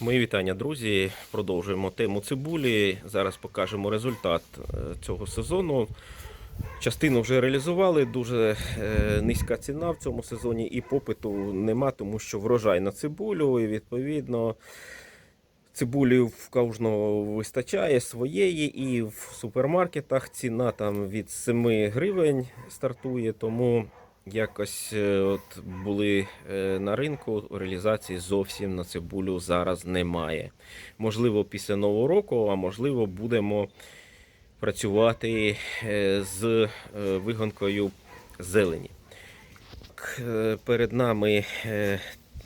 Мої вітання, друзі. Продовжуємо тему цибулі. Зараз покажемо результат е, цього сезону. Частину вже реалізували, дуже е, низька ціна в цьому сезоні і попиту нема, тому що врожай на цибулю, і відповідно цибулі в кожного вистачає своєї, і в супермаркетах ціна там від 7 гривень стартує, тому якось е, от були е, на ринку реалізації зовсім на цибулю зараз немає. Можливо, після нового року, а можливо, будемо працювати е, з вигонкою зелені. Перед нами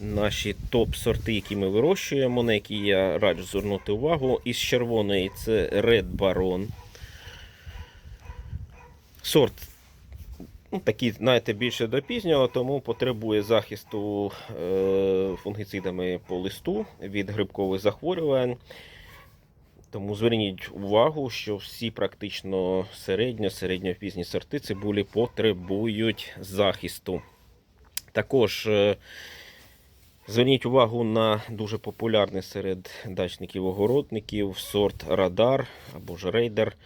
наші топ-сорти, які ми вирощуємо, на які я раджу звернути увагу. Із червоної це Red Baron. Сорт ну, такий, знаєте, більше до пізнього, тому потребує захисту е, фунгіцидами по листу від грибкових захворювань. Тому зверніть увагу, що всі практично середньо, середньопізні сорти цибулі потребують захисту. Також е, зверніть увагу на дуже популярний серед дачників-огородників сорт Радар або ж Рейдер.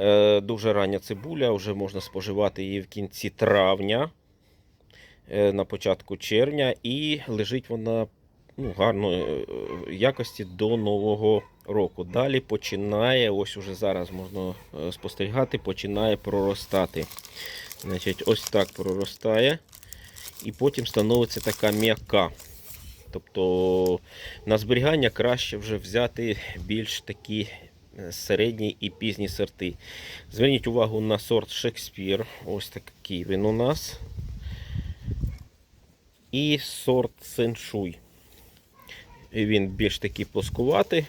Е, Дуже рання цибуля, вже можна споживати її в кінці травня, е, на початку червня, і лежить вона ну, гарної е, якості до Нового року. Далі починає, ось уже зараз можна спостерігати, починає проростати. Значить, ось так проростає. І потім становиться така м'яка. Тобто на зберігання краще вже взяти більш такі середні і пізні сорти. Зверніть увагу на сорт Шекспір. Ось такий він у нас. І сорт Сеншуй. Він більш такий плоскуватий.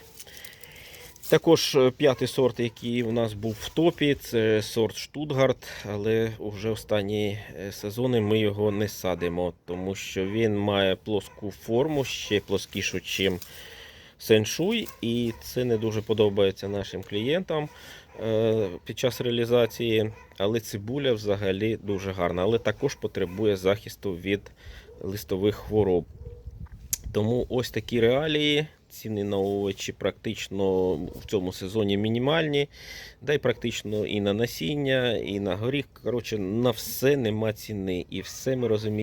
Також е, п'ятий сорт, який у нас був в топі, це сорт Штутгарт, але вже останні е, сезони ми його не садимо, тому що він має плоску форму, ще плоскішу, ніж сеншуй, і це не дуже подобається нашим клієнтам е, під час реалізації. Але цибуля взагалі дуже гарна, але також потребує захисту від листових хвороб. Тому ось такі реалії. Ціни на овочі практично в цьому сезоні мінімальні. Да й практично і на насіння, і на горіх. Коротше, на все нема ціни. І все ми розуміємо.